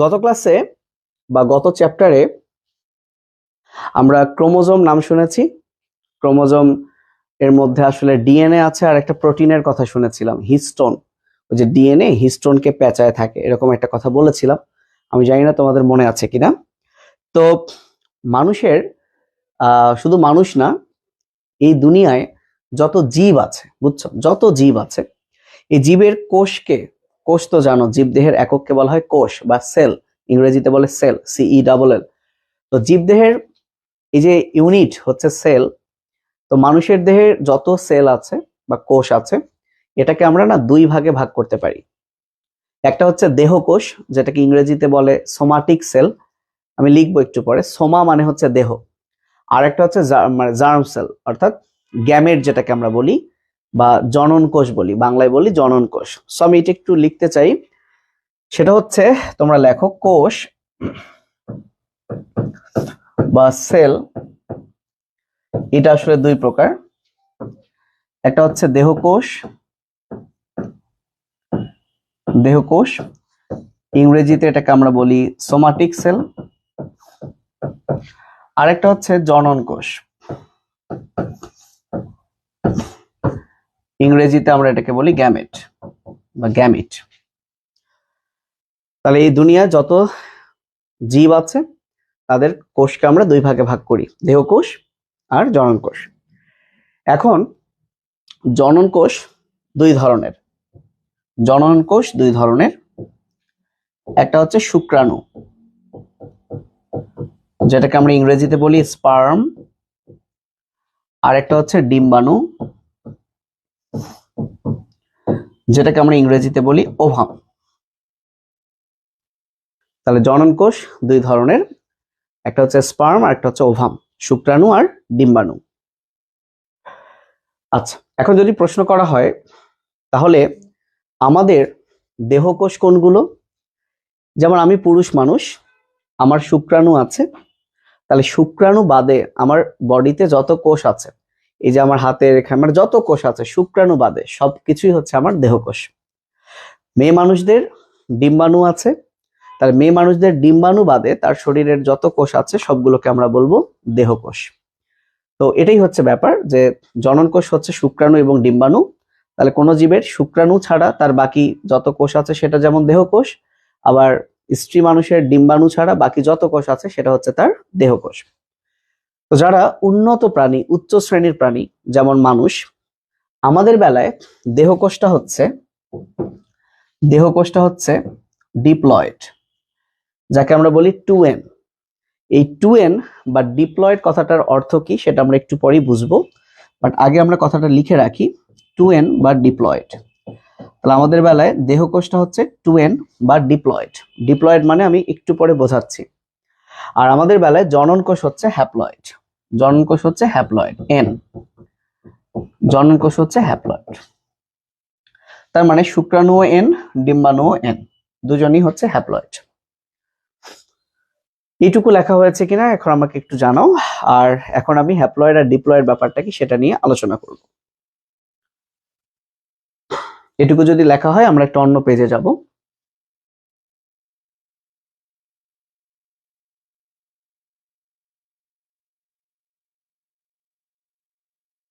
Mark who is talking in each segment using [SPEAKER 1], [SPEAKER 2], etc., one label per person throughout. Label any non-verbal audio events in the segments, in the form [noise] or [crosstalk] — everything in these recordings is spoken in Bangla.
[SPEAKER 1] গত ক্লাসে বা গত চ্যাপ্টারে আমরা ক্রোমোজোম নাম শুনেছি। ক্রোমোজোম এর মধ্যে আসলে ডিএনএ আছে আর একটা প্রোটিনের কথা শুনেছিলাম হিস্টোন ওই যে ডিএনএ হিস্টোনকে পেঁচায় থাকে, এরকম একটা কথা বলেছিলাম। আমি জানি না তোমাদের মনে আছে কিনা। তো মানুষের শুধু মানুষ না, এই দুনিয়ায় যত জীব আছে, বুঝছ? যত জীব আছে, এই জীবের কোষকে কোষ তো জানো, জীবদেহের একককে বলা হয় কোষ বা সেল, ইংরেজিতে বলে সেল সিই ডাবল এল তো জীবদেহের এই যে ইউনিট হচ্ছে সেল, তো মানুষের দেহের যত সেল আছে বা কোষ আছে, এটাকে আমরা না দুই ভাগে ভাগ করতে পারি। একটা হচ্ছে দেহকোষ, যেটাকে ইংরেজিতে বলে সোমাটিক সেল আমি লিখব একটু পরে, সোমা মানে হচ্ছে দেহ। আর একটা হচ্ছে মানে জার্ম সেল অর্থাৎ গ্যামেট যেটাকে আমরা বলি বা জনন কোষ বলি, বাংলায় বলি জনন কোষ সো আমি এটা একটু লিখতে চাই। সেটা হচ্ছে, তোমরা লেখো কোষ বা সেল, এটা আসলে দুই প্রকার। একটা হচ্ছে দেহকোষ দেহকোষ, ইংরেজিতে এটাকে আমরা বলি সোমাটিক সেল। আরেকটা হচ্ছে জনন কোষ ইংরেজিতে আমরা এটাকে বলি গ্যামেট বা গ্যামিট। তাহলে এই দুনিয়া যত জীব আছে, তাদের কোষকে আমরা দুই ভাগে ভাগ করি, দেহকোষ আর জনন কোষ এখন জনন কোষ দুই ধরনের জনন কোষ দুই ধরনের। একটা হচ্ছে শুক্রাণু, যেটাকে আমরা ইংরেজিতে বলি স্পার্ম আর একটা হচ্ছে ডিম্বাণু যেটাকে আমরা ইংরেজিতে বলি ওভাম তাহলে জনন কোষ দুই ধরনের, একটা হচ্ছে স্পার্ম আর একটা হচ্ছে ওভাম শুক্রাণু আর ডিম্বাণু। আচ্ছা এখন যদি প্রশ্ন করা হয়, তাহলে আমাদের দেহকোষ কোনগুলো? যেমন আমি পুরুষ মানুষ, আমার শুক্রাণু আছে, তাহলে শুক্রাণু বাদে আমার বডিতে যত কোষ আছে এই যে আমার হাতের এখানে আমার যত কোষ আছে, শুক্রাণু বাদে সবকিছুই হচ্ছে আমার দেহকোষ। মেয়ে মানুষদের ডিম্বাণু আছে, তার মেয়ে মানুষদের ডিম্বাণু বাদে তার শরীরের যত কোষ আছে, সবগুলোকে আমরা বলব দেহকোষ। তো এটাই হচ্ছে ব্যাপার যে জনন কোষ হচ্ছে শুক্রাণু এবং ডিম্বাণু। তাহলে কোনো জীবের শুক্রাণু ছাড়া তার বাকি যত কোষ আছে, সেটা যেমন দেহকোষ, আবার স্ত্রী মানুষের ডিম্বাণু ছাড়া বাকি যত কোষ আছে, সেটা হচ্ছে তার দেহকোষ। তো যারা উন্নত প্রাণী, উচ্চ শ্রেণির প্রাণী, যেমন মানুষ, আমাদের বেলায় দেহকোষটা হচ্ছে দেহকোষটা হচ্ছে ডিপ্লয়েড, যাকে আমরা বলি টু এন। এই টু এন বা ডিপ্লয়েড কথাটার অর্থ কি সেটা আমরা একটু পরেই বুঝব, বাট আগে আমরা কথাটা লিখে রাখি, টু এন বা ডিপ্লয়েড। তাহলে আমাদের বেলায় দেহকোষটা হচ্ছে টু এন বা ডিপ্লয়েড। ডিপ্লয়েড মানে আমি একটু পরে বোঝাচ্ছি। আর আমাদের বেলায় জনন কোষ হচ্ছে হ্যাপ্লয়েড। জনন কোষ হচ্ছে হ্যাপ্লয়েড এন জনন কোষ হচ্ছে হ্যাপ্লয়েড তার মানে শুক্রাণু এন ডিম্বাণু এন দুজনই হচ্ছে হ্যাপ্লয়েড এইটুকু লেখা হয়েছে কিনা এখন আমাকে একটু জানাও। আর এখন আমি হ্যাপ্লয়েড আর ডিপ্লয়েড ব্যাপারটা কি সেটা নিয়ে আলোচনা করব। এটুকু যদি লেখা হয়, আমরা একটা অন্য পেজে যাব।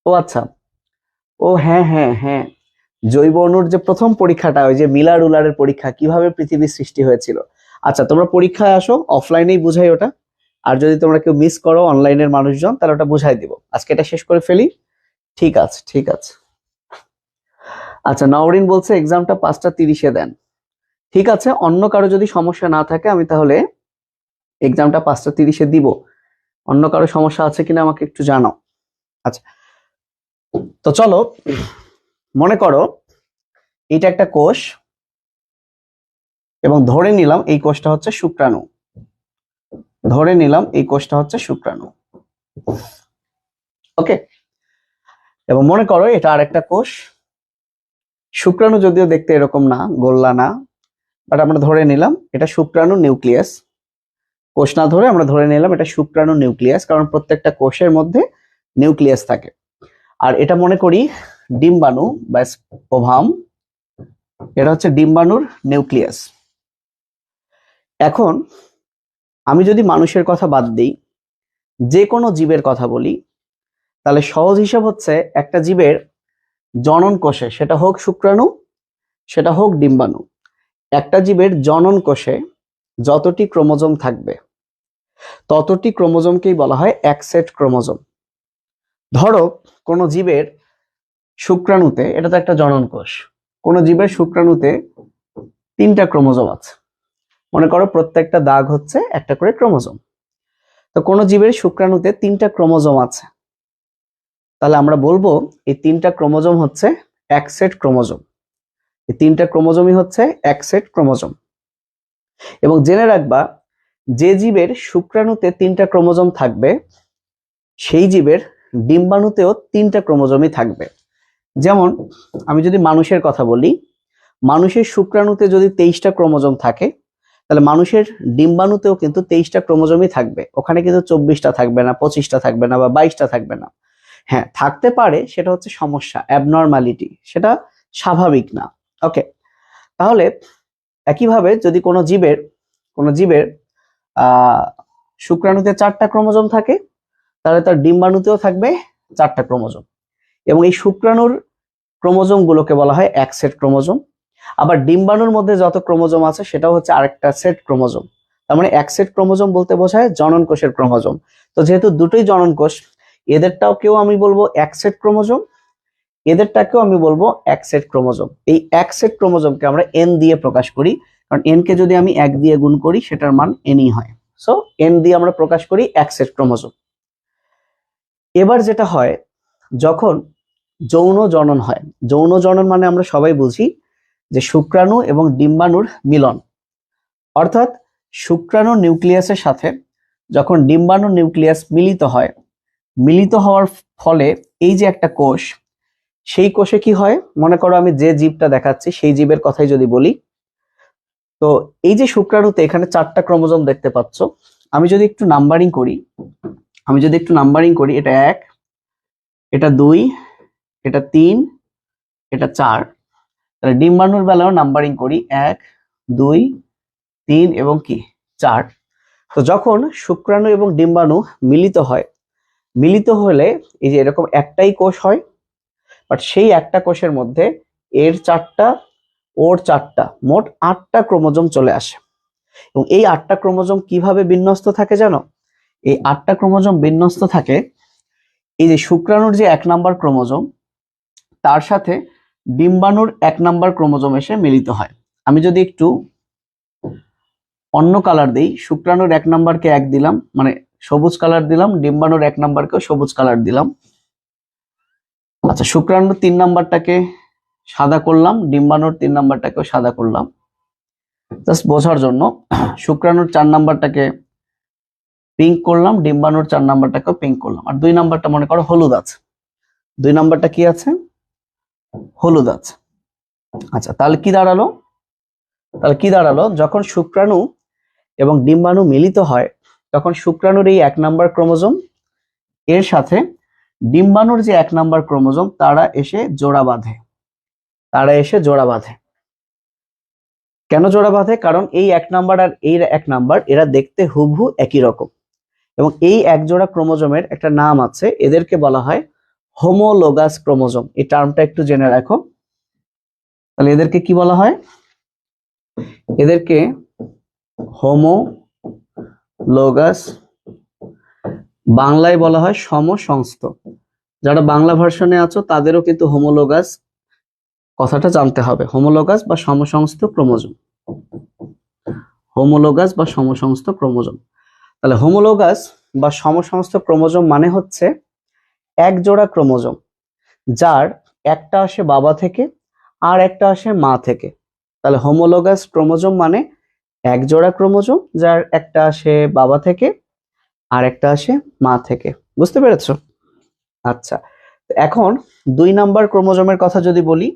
[SPEAKER 1] ও আচ্ছা। ও হ্যাঁ হ্যাঁ হ্যাঁ। জৈব অণুর যে প্রথম পরীক্ষাটা, ওই যে মিলার উলারের পরীক্ষা, কীভাবে পৃথিবীর সৃষ্টি হয়েছিল? আচ্ছা তোমরা পরীক্ষায় আসো অফলাইনেই বুঝাই ওটা। আর যদি তোমরা কেউ মিস করো অনলাইনের মানুষজন, তাহলে ওটা বুঝাই দিব। আজকে এটা শেষ করে ফেলি। ঠিক আছে ঠিক আছে। আচ্ছা নওরিন বলছে এক্সামটা পাঁচটা তিরিশে দেন। ঠিক আছে, অন্য কারও যদি সমস্যা না থাকে, আমি তাহলে এক্সামটা পাঁচটা তিরিশে দিব। অন্য কারও সমস্যা আছে কিনা আমাকে একটু জানাও। আচ্ছা তো চলো, মনে করো এটা একটা কোষ এবং ধরে নিলাম এই কোষটা হচ্ছে শুক্রাণু। ধরে নিলাম এই কোষটা হচ্ছে শুক্রাণু। ওকে? এবং মনে করো এটা আরেকটা কোষ। শুক্রাণু যদিও দেখতে এরকম না, গোল্লা না বাট আমরা ধরে নিলাম এটা শুক্রাণু নিউক্লিয়াস। কোষ না ধরে আমরা ধরে নিলাম এটা শুক্রাণু নিউক্লিয়াস, কারণ প্রত্যেকটা কোষের মধ্যে নিউক্লিয়াস থাকে। আর এটা মনে করি ডিম্বাণু বা ওভাম এটা হচ্ছে ডিম্বাণুর নিউক্লিয়াস। এখন আমি যদি মানুষের কথা বাদ দিই, যে কোনো জীবের কথা বলি, তাহলে সহজ হিসাব হচ্ছে একটা জীবের জনন কোষে, সেটা হোক শুক্রাণু, সেটা হোক ডিম্বাণু, একটা জীবের জনন কোষে যতটি ক্রোমোজোম থাকবে, ততটি ক্রোমোজোমকেই বলা হয় এক সেট ক্রোমোজোম। ধরো, কোনো জীবের শুক্রাণুতে, এটা তো একটা জনন কোষ, কোনো জীবের শুক্রাণুতে তিনটা ক্রোমোজোম আছে। মনে করো প্রত্যেকটা দাগ হচ্ছে একটা করে ক্রোমোজোম। তো কোনো জীবের শুক্রাণুতে তিনটা ক্রোমোজোম আছে। তাহলে আমরা বলব, এই তিনটা ক্রোমোজোম হচ্ছে এক সেট ক্রোমোজোম। এই তিনটা ক্রোমোজোমই হচ্ছে এক সেট ক্রোমোজোম। এবং জেনে রাখবা, যে জীবের শুক্রাণুতে তিনটা ক্রোমোজোম থাকবে, সেই জীবের ডিম্বাণুতেও তিনটা ক্রোমোজোমই থাকবে। যেমন, আমি যদি মানুষের কথা বলি, মানুষের শুক্রাণুতে যদি তেইশটা ক্রোমোজোম থাকে, তাহলে মানুষের ডিম্বাণুতেও কিন্তু তেইশটা ক্রোমোজোমই থাকবে। ওখানে কিন্তু চব্বিশটা থাকবে না, পঁচিশটা থাকবে না বা বাইশটা থাকবে না। হ্যাঁ থাকতে পারে, সেটা হচ্ছে সমস্যা অ্যাবনর্মালিটি সেটা স্বাভাবিক না। ওকে তাহলে একইভাবে যদি কোনো জীবের কোনো জীবের শুক্রাণুতে চারটা ক্রোমোজোম থাকে তাহলে তার ডিম্বাণুতেও থাকবে চারটা ক্রোমোজোম। এবং এই শুক্রাণুর ক্রোমোজোম গুলোকে বলা হয় এক সেট ক্রোমোজোম। আবার ডিম্বাণুর মধ্যে যত ক্রোমোজোম আছে, সেটাও হচ্ছে আরেকটা সেট ক্রোমোজোম। তার মানে এক সেট ক্রোমোজোম বলতে বোঝায় জনন কোষের ক্রোমোজোম। তো যেহেতু দুটোই জনন কোষ, এদেরটাও কেউ আমি বলব এক সেট ক্রোমোজোম, এদেরটাকেও আমি বলব এক সেট ক্রোমোজোম। এই এক সেট ক্রোমোজোমকে আমরা এন দিয়ে প্রকাশ করি, কারণ এন কে যদি আমি এক দিয়ে গুণ করি, সেটার মান এনই হয়। সো এন দিয়ে আমরা প্রকাশ করি এক সেট ক্রোমোজোম। এবার যেটা হয়, যখন যৌন জনন হয়, যৌন জনন মানে আমরা সবাই বুঝি যে শুক্রাণু এবং ডিম্বাণুর মিলন। অর্থাৎ শুক্রাণু নিউক্লিয়াসের সাথে যখন ডিম্বাণু নিউক্লিয়াস মিলিত হয়, মিলিত হওয়ার ফলে এই যে একটা কোষ, সেই কোষে কি হয়? মনে করো আমি যে জীবটা দেখাচ্ছি, সেই জীবের কথাই যদি বলি, তো এই যে শুক্রাণুতে এখানে চারটা ক্রোমোজোম দেখতে পাচ্ছ, আমি যদি একটু নাম্বারিং করি আমি যদি একটু নাম্বারিং করি, এটা এক, এটা দুই, এটা তিন, এটা চার। তাহলে ডিম্বাণুর বেলাও নাম্বারিং করি, এক, দুই, তিন এবং কি? চার। তো যখন শুক্রাণু এবং ডিম্বাণু মিলিত হয়, মিলিত হলে এই যে এরকম একটাই কোষ হয় বাট সেই একটা কোষের মধ্যে এর চারটা, ওর চারটা, মোট আটটা ক্রোমোজোম চলে আসে। এবং এই আটটা ক্রোমোজোম কীভাবে বিন্যস্ত থাকে জানো? এই আটটা ক্রোমোজোম বিন্যস্ত থাকে। এই যে শুক্রাণুর যে এক নাম্বার ক্রোমোজোম, তার সাথে ডিম্বাণুর এক নাম্বার ক্রোমোজোম এসে মিলিত হয়। আমি যদি একটু অন্য কালার দিই, শুক্রাণুর এক নাম্বারকে এক দিলাম মানে সবুজ কালার দিলাম, ডিম্বাণুর এক নাম্বারকেও সবুজ কালার দিলাম। আচ্ছা শুক্রাণুর তিন নাম্বারটাকে সাদা করলাম, ডিম্বাণুর তিন নাম্বারটাকেও সাদা করলাম। জাস্ট বোঝার জন্য, শুক্রাণুর চার নাম্বারটাকে পিঙ্ক করলাম, ডিম্বাণুর চার নাম্বারটাকেও পিঙ্ক করলাম। আর দুই নাম্বারটা মনে করো হলুদ আছে। দুই নাম্বারটা কি আছে? হলুদ আছে। আচ্ছা তাহলে কি দাঁড়াল? তাহলে কি দাঁড়াল? যখন শুক্রাণু এবং ডিম্বাণু মিলিত হয়, তখন শুক্রাণুর এই এক নাম্বার ক্রোমোজোম, এর সাথে ডিম্বাণুর যে এক নাম্বার ক্রোমোজোম, তারা এসে জোড়া বাঁধে। তারা এসে জোড়া বাঁধে। কেন জোড়া বাঁধে? কারণ এই এক নাম্বার আর এই এক নাম্বার, এরা দেখতে হুবহু একই রকম। এবং এই একজোড়া ক্রোমোজোমের একটা নাম আছে, এদেরকে বলা হয় হোমোলোগাস ক্রোমোজোম। এই টার্মটা একটু জেনে রাখো। তাহলে এদেরকে কি বলা হয়? এদেরকে হোমো লোগাস বাংলায় বলা হয় সমসংস্থ। যারা বাংলা ভার্সনে আছো, তাদেরও কিন্তু হোমোলোগাস কথাটা জানতে হবে। হোমোলোগাস বা সমসংস্থ ক্রোমোজোম। হোমোলোগাস বা সমসংস্থ ক্রোমোজোম। তাহলে হোমোলোগাস বা সমসংস্থ ক্রোমোজোম মানে হচ্ছে এক জোড়া ক্রোমোজোম, যার একটা আসে বাবা থেকে আর একটা আসে মা থেকে। তাহলে হোমোলোগাস ক্রোমোজোম মানে এক জোড়া ক্রোমোজোম, যার একটা আসে বাবা থেকে আর একটা আসে মা থেকে। বুঝতে পেরেছ? আচ্ছা এখন দুই নাম্বার ক্রোমোজোমের কথা যদি বলি,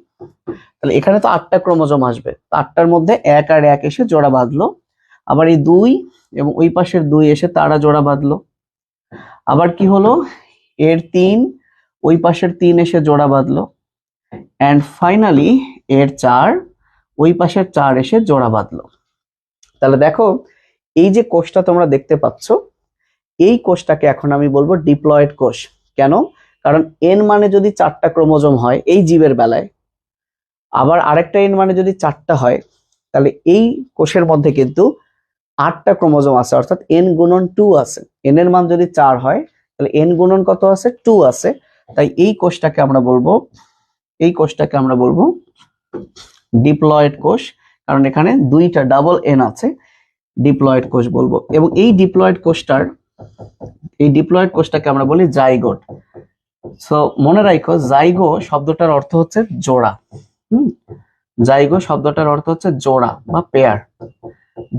[SPEAKER 1] তাহলে এখানে তো আটটা ক্রোমোজোম আসবে। আটটার মধ্যে এক আর এক এসে জোড়া বাঁধলো। আবার এই দুই এবং ওই পাশের দুই এসে তারা জোড়া বাঁধলো। আবার কি হলো? এর তিন, ওই পাশের তিন এসে জোড়া বাঁধলো। অ্যান্ড ফাইনালি এর চার, ওই পাশের চার এসে জোড়া বাঁধলো। তাহলে দেখো, এই যে কোষটা তোমরা দেখতে পাচ্ছ, এই কোষটাকে এখন আমি বলব ডিপ্লয়েড কোষ। কেন? কারণ এন মানে যদি চারটা ক্রোমোজোম হয়, এই জীবের বেলায়, আবার আরেকটা এন মানে যদি চারটা হয়, তাহলে এই কোষের মধ্যে কিন্তু আটটা ক্রোমোজোম আছে, অর্থাৎ এন গুণন টু আছে। এন এর মান যদি চার হয়, তাহলে এন গুণন কত আছে? টু আছে। তাই এই কোষটাকে আমরা বলব, এই কোষটাকে আমরা বলব ডিপ্লয়েড কোষ, কারণ এখানে দুইটা ডাবল এন আছে ডিপ্লয়েড কোষ বলব। এবং এই ডিপ্লয়েড কোষটার, এই ডিপ্লয়েড কোষটাকে আমরা বলি জাইগোট সো মনে রাখো জাইগো শব্দটার অর্থ হচ্ছে জোড়া। হুম? জাইগো শব্দটার অর্থ হচ্ছে জোড়া বা পেয়ার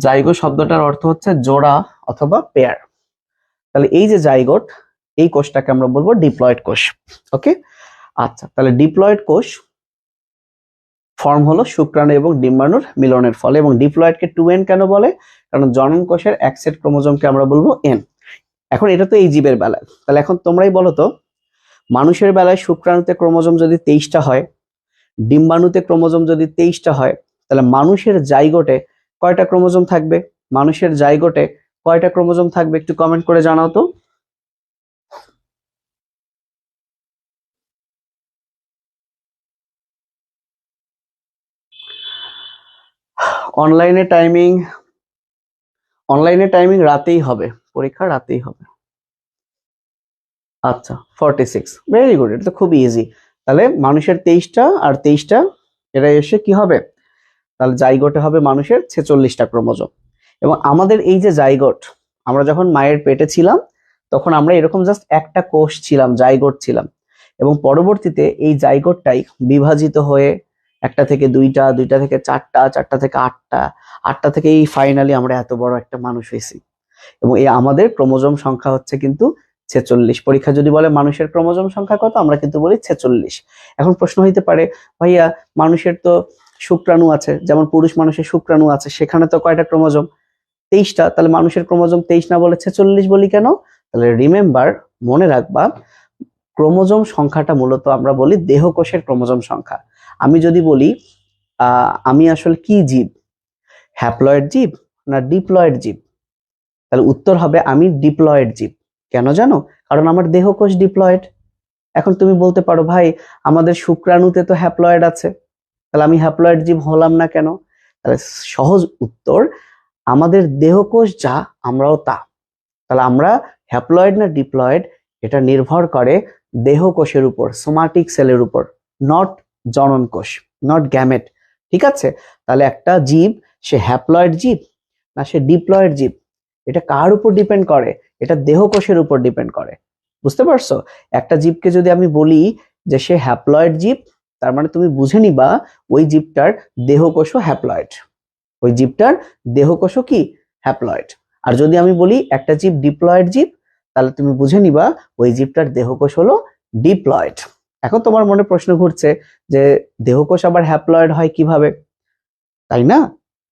[SPEAKER 1] জাইগো শব্দটার অর্থ হচ্ছে জোড়া অথবা পেয়ার তাহলে এই যে জাইগোট, এই কোষটাকে আমরা বলব ডিপ্লয়েড কোষ, ওকে? আচ্ছা তাহলে ডিপ্লয়েড কোষ ফর্ম হলো শুক্রাণু এবং ডিম্বাণুর মিলনের ফলে এবং ডিপ্লয়েডকে টু এন কেন বলে? কারণ জনন কোষের এক সেট ক্রোমোজোমকে আমরা বলব এন এখন এটা তো এই জীবের বেলায়। তাহলে এখন তোমরাই বলো তো, মানুষের বেলায় শুক্রাণুতে ক্রোমোজোম যদি তেইশটা হয়, ডিম্বাণুতে ক্রোমোজোম যদি তেইশটা হয়, তাহলে মানুষের জাইগোটে কয়টা ক্রোমোজোম থাকবে? মানুষের জাইগোটে কয়টা ক্রোমোজোম থাকবে? একটু কমেন্ট করে জানাও তো। অনলাইনে টাইমিং অনলাইনে টাইমিং রাতেই হবে। পরীক্ষা রাতেই হবে। আচ্ছা ফর্টি সিক্স ভেরি গুড এটা তো খুবই ইজি তাহলে মানুষের তেইশটা আর তেইশটা এটা এসে কি হবে? তাহলে জাইগোটে হবে মানুষের ছেচল্লিশটা ক্রোমোজোম। এবং আমাদের এই যে জাইগোট, আমরা যখন মায়ের পেটে ছিলাম, তখন আমরা এরকম জাস্ট একটা কোষ ছিলাম, জাইগোট ছিলাম। এবং পরবর্তীতে এই জাইগোটটাই বিভাজিত হয়ে একটা থেকে দুইটা দুইটা থেকে চারটা চারটা থেকে আটটা আটটা থেকে এই ফাইনালি আমরা এত বড় একটা মানুষ হয়েছি। এবং এই আমাদের ক্রোমোজোম সংখ্যা হচ্ছে কিন্তু ছেচল্লিশ। পরীক্ষা যদি বলে মানুষের ক্রোমোজোম সংখ্যা কত, আমরা কিন্তু বলি ছেচল্লিশ। এখন প্রশ্ন হইতে পারে, ভাইয়া, মানুষের তো শুক্রাণু আছে, যেমন পুরুষ মানুষের শুক্রাণু আছে, সেখানে তো কয়টা ক্রোমোজোম? তেইশটা, তাহলে মানুষের ক্রোমোজোম তেইশ না বলে ছেচল্লিশ বলি কেন? তাহলে রিমেম্বার মনে রাখবা, ক্রোমোজোম সংখ্যাটা মূলত আমরা বলি দেহকোষের ক্রোমোজোম সংখ্যা। আমি যদি বলি আমি আসলে কি জীব? হ্যাপ্লয়েড জীব না ডিপ্লয়েড জীব? তাহলে উত্তর হবে আমি ডিপ্লয়েড জীব। কেন জানো? কারণ আমার দেহকোষ ডিপ্লয়েড এখন তুমি বলতে পারো, ভাই, আমাদের শুক্রাণুতে তো হ্যাপ্লয়েড আছে। তাহলে আমি হ্যাপ্লয়েড জীব হলাম না কেন? তাহলে সহজ উত্তর, আমাদের দেহকোষ যা, আমরাও তা। তাহলে আমরা হ্যাপ্লয়েড না ডিপ্লয়েড এটা নির্ভর করে দেহকোষের উপর সোমাটিক সেলের উপর নট জনন কোষ নট গ্যামেট ঠিক আছে? তাহলে একটা জীব, সে হ্যাপ্লয়েড জীব না, সে ডিপ্লয়েড জীব, এটা কার উপর ডিপেন্ড করে? এটা দেহকোষের উপর ডিপেন্ড করে। বুঝতে পারছ? একটা জীবকে যদি আমি বলি যে সে হ্যাপ্লয়েড জীব তার মানে তুমি বুঝে নিবা ওই জীবটার দেহকোষও হ্যাপ্লয়েড ওই জীবটার দেহকোষও কি? হ্যাপ্লয়েড আর যদি আমি বলি একটা জীব ডিপ্লয়েড জীব, তাহলে তুমি বুঝে নিবা ওই জীবটার দেহকোষ হলো ডিপ্লয়েড এখন তোমার মনে প্রশ্ন ঘুরছে যে দেহকোষ আবার হ্যাপ্লয়েড হয় কীভাবে? তাই না?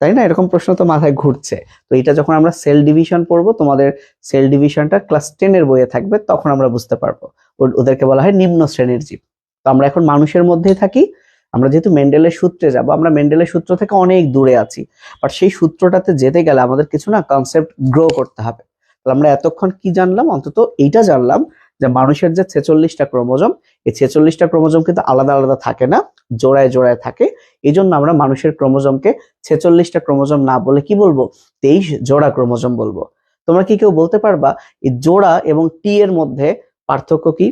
[SPEAKER 1] তাই না? এরকম প্রশ্ন তো মাথায় ঘুরছে। তো এটা যখন আমরা সেল ডিভিশন পড়ব, তোমাদের সেল ডিভিশনটা ক্লাস টেনের বইয়ে থাকবে, তখন আমরা বুঝতে পারব। ওদেরকে বলা হয় নিম্ন শ্রেণির জীব। তো আমরা এখন মানুষের মধ্যেই থাকি। আমরা যেহেতু মেন্ডেলের সূত্রে যাব, আমরা মেন্ডেলের সূত্র থেকে অনেক দূরে আছি। বাট সেই সূত্রটাতে যেতে গেলে আমাদের কিছু না কনসেপ্ট গ্রো করতে হবে। তাহলে আমরা এতক্ষণ কি জানলাম? অন্তত এইটা জানলাম যে মানুষের যে ছেচল্লিশটা ক্রোমোজোম, এই ছেচল্লিশটা ক্রোমোজোম কিন্তু আলাদা আলাদা থাকে না, জোড়ায় জোড়ায় থাকে। এই জন্য আমরা মানুষের ক্রোমোজোমকে ছেচল্লিশটা ক্রোমোজোম না বলে কি বলব? তেইশ জোড়া ক্রোমোজোম বলব। তোমরা কি কেউ বলতে পারবা? এই জোড়া এবং টি এর মধ্যে পার্থক্য কি?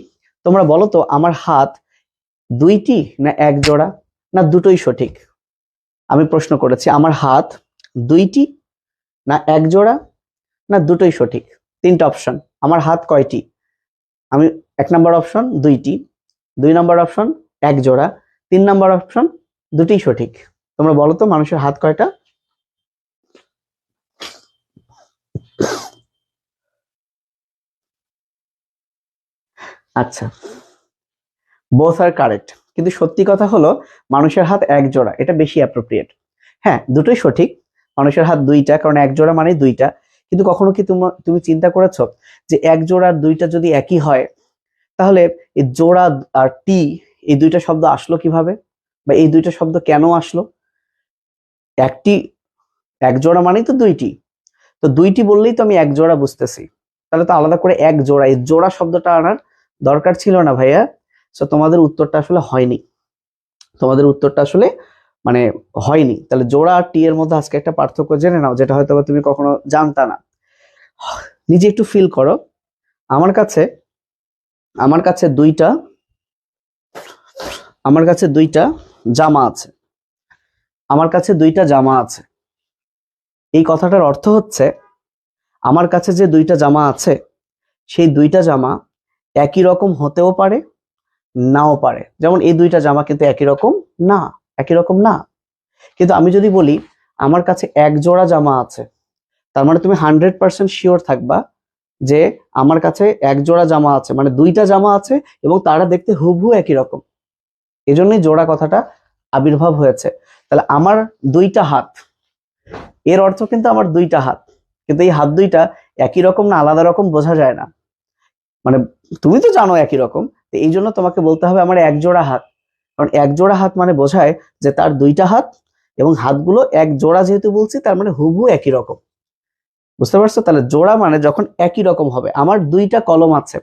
[SPEAKER 1] তোমরা বলো তো, আমার হাত দুইটি না এক জোড়া না দুটোই সঠিক? আমি প্রশ্ন করেছি, আমার হাত দুইটি না এক জোড়া না দুটোই সঠিক? তিনটা অপশন। আমার হাত কয়টি? আমি এক নম্বর অপশন দুইটি, দুই নম্বর অপশন এক জোড়া, তিন নম্বর অপশন দুটোই সঠিক। তোমরা বলো তো মানুষের হাত কয়টা? আচ্ছা। বোথ আর কারেক্ট কিন্তু সত্যি কথা হলো, মানুষের হাত এক জোড়া, এটা বেশি অ্যাপ্রোপ্রিয়েট হ্যাঁ দুটোই সঠিক। মানুষের হাত দুইটা, কারণ এক জোড়া মানে দুইটা। কিন্তু কখনো কি তোমা- তুমি চিন্তা করেছ যে এক জোড়া আর দুইটা যদি একই হয়, তাহলে এই জোড়া আর টি, এই দুইটা শব্দ আসলো কীভাবে? বা এই দুইটা শব্দ কেন আসলো? একটি, এক জোড়া মানেই তো দুইটি। তো দুইটি বললেই তো আমি এক জোড়া বুঝতেছি। তাহলে তো আলাদা করে এক জোড়া, এই জোড়া শব্দটা আনার দরকার ছিল না ভাইয়া। সো তোমাদের উত্তরটা আসলে হয়নি। তোমাদের উত্তরটা আসলে মানে হয়নি। তাহলে জোড়া আর টি এর মধ্যে আজকে একটা পার্থক্য জেনে নাও, যেটা হয়তো তুমি কখনো জানতা না। নিজে একটু ফিল করো। আমার কাছে আমার কাছে দুইটা, আমার কাছে দুইটা জামা আছে। আমার কাছে দুইটা জামা আছে। এই কথাটার অর্থ হচ্ছে, আমার কাছে যে দুইটা জামা আছে, সেই দুইটা জামা একই রকম হতেও পারে নাও পারে। যেমন এই দুইটা জামা কিন্তু একই রকম, না, একই রকম না। কিন্তু আমি যদি বলি, আমার কাছে এক জোড়া জামা আছে, তার মানে তুমি হান্ড্রেড পার্সেন্ট শিওর থাকবা যে আমার কাছে এক জোড়া জামা আছে মানে দুইটা জামা আছে এবং তারা দেখতে হুবহু একই রকম। এজন্যই জোড়া কথাটা আবির্ভাব হয়েছে। তাহলে আমার দুইটা হাত, এর অর্থ কিন্তু আমার দুইটা হাত। কিন্তু এই হাত দুইটা একই রকম না, আলাদা রকম বোঝা যায় না। মানে তুমি তো জানো একই রকম তো এই জন্য তোমাকে বলতে হবে আমার এক জোড়া হাত। কারণ এক জোড়া হাত মানে বোঝায় যে তার দুইটা হাত এবং হাতগুলো এক জোড়া যেহেতু বলছি, তার মানে হুবহু একই রকম। বুঝতে পারছ? তাহলে জোড়া মানে যখন একই রকম হবে। আমার দুইটা কলম আছে।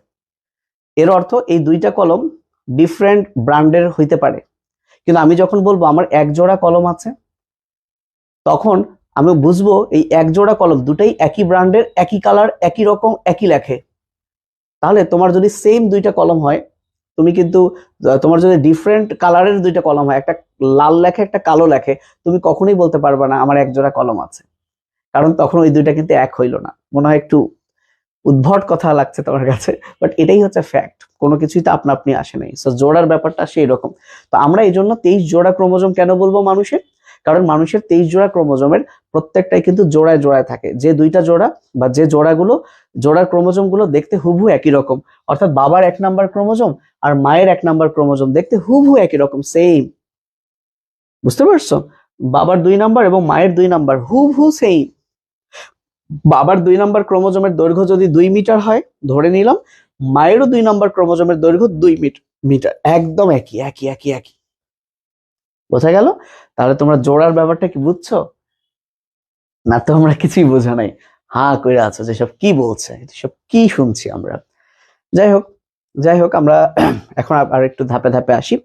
[SPEAKER 1] এর অর্থ এই দুইটা কলম ডিফারেন্ট ব্র্যান্ডের হইতে পারে। কিন্তু আমি যখন বলব আমার এক জোড়া কলম আছে, তখন আমি বুঝব এই এক জোড়া কলম দুটাই একই ব্র্যান্ডের, একই কালার, একই রকম, একই লেখে। তাহলে তোমার যদি সেম দুইটা কলম হয় তুমি কিন্তু তোমার যদি ডিফারেন্ট কালারের দুইটা কলম হয়, একটা লাল লেখে, একটা কালো লেখে, তুমি কখনোই বলতে পারবে না আমার এক জোড়া কলম আছে। কারণ তখন ওই দুইটা কিন্তু এক হইল না। মনে হয় একটু উদ্ভট কথা লাগছে তোমার কাছে বাট এটাই হচ্ছে ফ্যাক্ট কোনো কিছুই তো আপনা আপনি আসে নাই। সো জোড়ার ব্যাপারটা সেই রকম। তো আমরা এই জন্য তেইশ জোড়া ক্রোমোজোম কেন বলব মানুষের? কারণ মানুষের তেইশ জোড়া ক্রোমোজোমের প্রত্যেকটাই কিন্তু জোড়ায় জোড়ায় থাকে। যে দুইটা জোড়া বা যে জোড়াগুলো, জোড়ার ক্রোমোজোমগুলো দেখতে হুবহু একই রকম। অর্থাৎ বাবার এক নাম্বার ক্রোমোজোম আর মায়ের এক নাম্বার ক্রোমোজোম দেখতে হুবহু একই রকম সেম বুঝতে পারছ? বাবার দুই নাম্বার এবং মায়ের দুই নাম্বার হুবহু সেম বাবার দুই নাম্বার ক্রোমোজোমের দৈর্ঘ্য যদি দুই মিটার হয়, ধরে নিলাম, মায়েরও দুই নাম্বার ক্রোমোজোমের দৈর্ঘ্য দুই মিটার, একদম একই একই একই একই। বোঝা গেল? তাহলে তোমরা জোড়ার ব্যাপারটা কি বুঝছ? না তো আমরা কিছুই বোঝা নাই। হা করে আছো যেসব কি বলছে, সব কি শুনছি আমরা। যাই হোক যাই হোক, আমরা [clears throat] এখন আর একটু ধাপে ধাপে আসি।